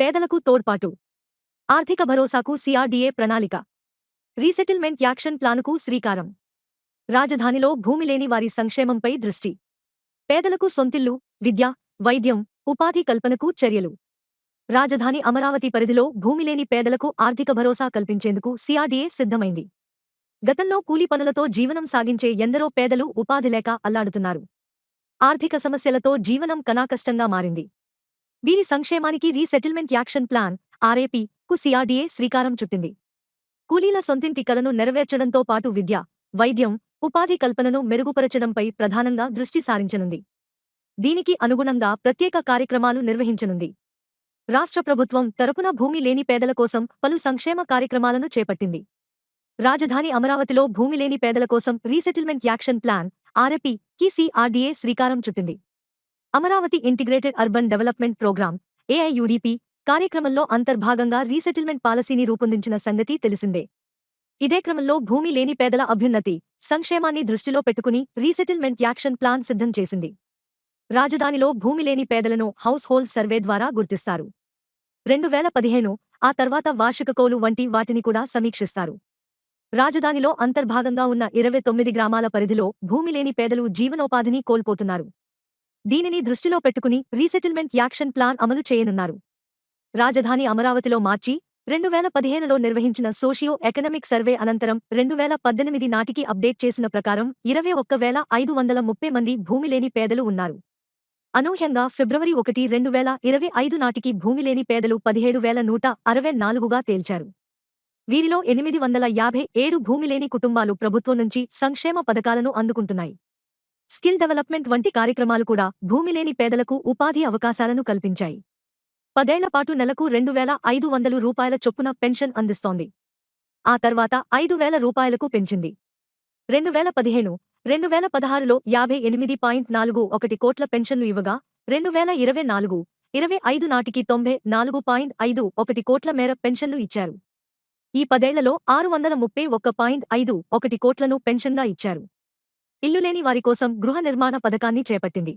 పేదలకు తోడ్పాటు. ఆర్థిక భరోసాకు సిఆర్డీఏ ప్రణాళిక. రీసెటిల్మెంట్ యాక్షన్ ప్లానుకు శ్రీకారం. రాజధానిలో భూమి లేని వారి సంక్షేమంపై దృష్టి. పేదలకు సొంతిల్లు విద్య వైద్యం ఉపాధి కల్పనకు చర్యలు. రాజధాని అమరావతి పరిధిలో భూమిలేని పేదలకు ఆర్థిక భరోసా కల్పించేందుకు సిఆర్డీఏ సిద్ధమైంది. గతంలో కూలీ పనులతో జీవనం సాగించే ఎందరో పేదలు ఉపాధి లేక అల్లాడుతున్నారు. ఆర్థిక సమస్యలతో జీవనం కనాకష్టంగా మారింది. వీరి సంక్షేమానికి రీసెటిల్మెంట్ యాక్షన్ ప్లాన్ ఆర్ఏపీ కు సిఆర్డీఏ శ్రీకారం చుట్టింది. కూలీల సొంతింటి కలను నెరవేర్చడంతో పాటు విద్య వైద్యం ఉపాధి కల్పనను మెరుగుపరచడంపై ప్రధానంగా దృష్టి సారించనుంది. దీనికి అనుగుణంగా ప్రత్యేక కార్యక్రమాలు నిర్వహించనుంది. రాష్ట్ర ప్రభుత్వం తరపున భూమి లేని పేదల కోసం పలు సంక్షేమ కార్యక్రమాలను చేపట్టింది. రాజధాని అమరావతిలో భూమి లేని పేదల కోసం రీసెటిల్మెంట్ యాక్షన్ ప్లాన్ ఆర్ఎపి కి సిఆర్డీఏ శ్రీకారం చుట్టింది. Amaravati integrated urban development programme AIUDP కార్యక్రమంలో అంతర్భాగంగా రీసెటిల్మెంట్ పాలసీని రూపొందించిన సంగతి తెలిసిందే. ఇదే క్రమంలో భూమి లేని పేదల అభ్యున్నతి సంక్షేమాన్ని దృష్టిలో పెట్టుకుని రీసెటిల్మెంట్ యాక్షన్ ప్లాన్ సిద్ధం చేసింది. రాజధానిలో భూమి లేని పేదలను హౌస్ హోల్డ్ సర్వే ద్వారా గుర్తిస్తారు. రెండు వేల పదిహేను ఆ తర్వాత వార్షిక కోలు వంటి వాటిని కూడా సమీక్షిస్తారు. రాజధానిలో అంతర్భాగంగా ఉన్న ఇరవై తొమ్మిది గ్రామాల పరిధిలో భూమి లేని పేదలు జీవనోపాధిని కోల్పోతున్నారు. దీనిని దృష్టిలో పెట్టుకుని రీసెటిల్మెంట్ యాక్షన్ ప్లాన్ అమలు చేయనున్నారు. రాజధాని అమరావతిలో మార్చి రెండు వేల పదిహేనులో నిర్వహించిన సోషియో ఎకనమిక్ సర్వే అనంతరం రెండు వేల పద్దెనిమిది నాటికి అప్డేట్ చేసిన ప్రకారం ఇరవై ఒక్క వేల ఐదు వందల ముప్పై మంది భూమి లేని పేదలు ఉన్నారు. అనూహ్యంగా ఫిబ్రవరి ఒకటి రెండు వేల ఇరవై ఐదు నాటికి భూమి లేని పేదలు పదిహేడు వేల నూట అరవై నాలుగుగా తేల్చారు. వీరిలో ఎనిమిది వందల యాభై ఏడు భూమిలేని కుటుంబాలు ప్రభుత్వం నుంచి సంక్షేమ పథకాలను అందుకుంటున్నాయి. స్కిల్ డెవలప్మెంట్ వంటి కార్యక్రమాలు కూడా భూమి లేని పేదలకు ఉపాధి అవకాశాలను కల్పించాయి. పదేళ్ళపాటు నెలకు రెండు వేల ఐదు వందలు రూపాయల చొప్పున పెన్షన్ అందిస్తోంది. ఆ తర్వాత ఐదు వేల రూపాయలకు పెంచింది. రెండు వేల పదిహేను రెండు వేల పదహారులో యాభై ఎనిమిది పాయింట్ నాలుగు ఒకటి కోట్ల పెన్షన్లు ఇవ్వగా రెండు వేల ఇరవై నాలుగు ఇరవై ఐదు నాటికి తొంభై నాలుగు పాయింట్ ఐదు ఒకటి కోట్ల మేర పెన్షన్లు ఇచ్చారు. ఈ పదేళ్ళలో ఆరు వందల ముప్పై ఒక్క పాయింట్ ఐదు ఒకటి కోట్లను పెన్షన్గా ఇచ్చారు. ఇల్లులేని వారి కోసం గృహ నిర్మాణ పథకాన్ని చేపట్టింది.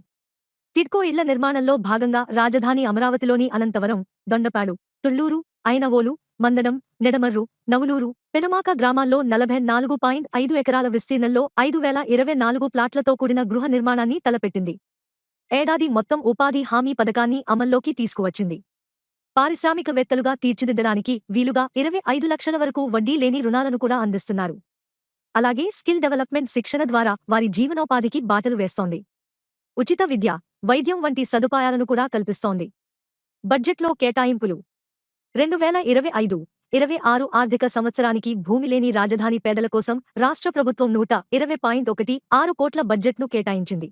టిడ్కో ఇళ్ళ నిర్మాణంలో భాగంగా రాజధాని అమరావతిలోని అనంతవరం దొండపాడు తుళ్ళూరు ఐనవోలు మందడం నెడమర్రు నవులూరు పెనుమాక గ్రామాల్లో నలభై నాలుగు పాయింట్ ఐదు ఎకరాల విస్తీర్ణంలో ఐదు వేల ఇరవై నాలుగు ప్లాట్లతో కూడిన గృహ నిర్మాణాన్ని తలపెట్టింది. ఏడాది మొత్తం ఉపాధి హామీ పథకాన్ని అమల్లోకి తీసుకువచ్చింది. పారిశ్రామికవేత్తలుగా తీర్చిదిద్దడానికి వీలుగా ఇరవై ఐదు లక్షల వరకు వడ్డీ లేని రుణాలను కూడా అందిస్తున్నారు. అలాగే స్కిల్ డెవలప్మెంట్ శిక్షణ ద్వారా వారి జీవనోపాధికి బాటలు వేస్తోంది. ఉచిత విద్య వైద్యం వంటి సదుపాయాలను కూడా కల్పిస్తోంది. బడ్జెట్లో కేటాయింపులు. రెండు వేల ఇరవై ఐదు ఇరవై ఆరు ఆర్థిక సంవత్సరానికి భూమి లేని రాజధాని పేదల కోసం రాష్ట్ర ప్రభుత్వం నూట ఇరవై పాయింట్ ఒకటి ఆరు కోట్ల బడ్జెట్ను కేటాయించింది.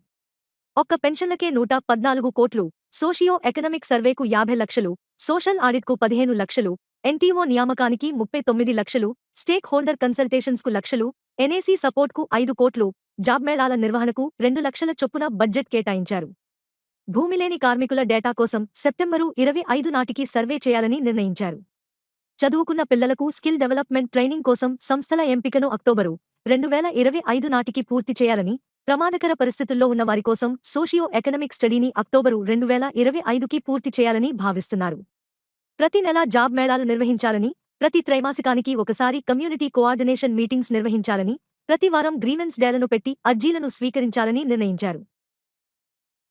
ఒక్క పెన్షన్లకే నూట పద్నాలుగు కోట్లు సోషియో ఎకనమిక్ సర్వేకు యాభై లక్షలు సోషల్ ఆడిట్కు పదిహేను లక్షలు ఎన్టీఓ నియామకానికి ముప్పై తొమ్మిది లక్షలు స్టేక్ హోల్డర్ కన్సల్టేషన్స్కు లక్షలు ఎన్ఏసీ సపోర్ట్కు ఐదు కోట్లు జాబ్ మేళాల నిర్వహణకు రెండు లక్షల చొప్పున బడ్జెట్ కేటాయించారు. భూమిలేని కార్మికుల డేటా కోసం సెప్టెంబరు ఇరవై ఐదు నాటికి సర్వే చేయాలని నిర్ణయించారు. చదువుకున్న పిల్లలకు స్కిల్ డెవలప్మెంట్ ట్రైనింగ్ కోసం సంస్థల ఎంపికను అక్టోబరు రెండు వేల ఇరవై ఐదు నాటికి పూర్తి చేయాలని ప్రమాదకర పరిస్థితుల్లో ఉన్న వారి కోసం సోషియో ఎకనమిక్ స్టడీని అక్టోబరు రెండు వేల ఇరవై ఐదుకి పూర్తి చేయాలని భావిస్తున్నారు. ప్రతి నెలా జాబ్ మేళాలు నిర్వహించాలని ప్రతి త్రైమాసికానికి ఒకసారి కమ్యూనిటీ కోఆర్డినేషన్ మీటింగ్స్ నిర్వహించాలని ప్రతి వారం గ్రీవెన్స్ డేలను పెట్టి అర్జీలను స్వీకరించాలని నిర్ణయించారు.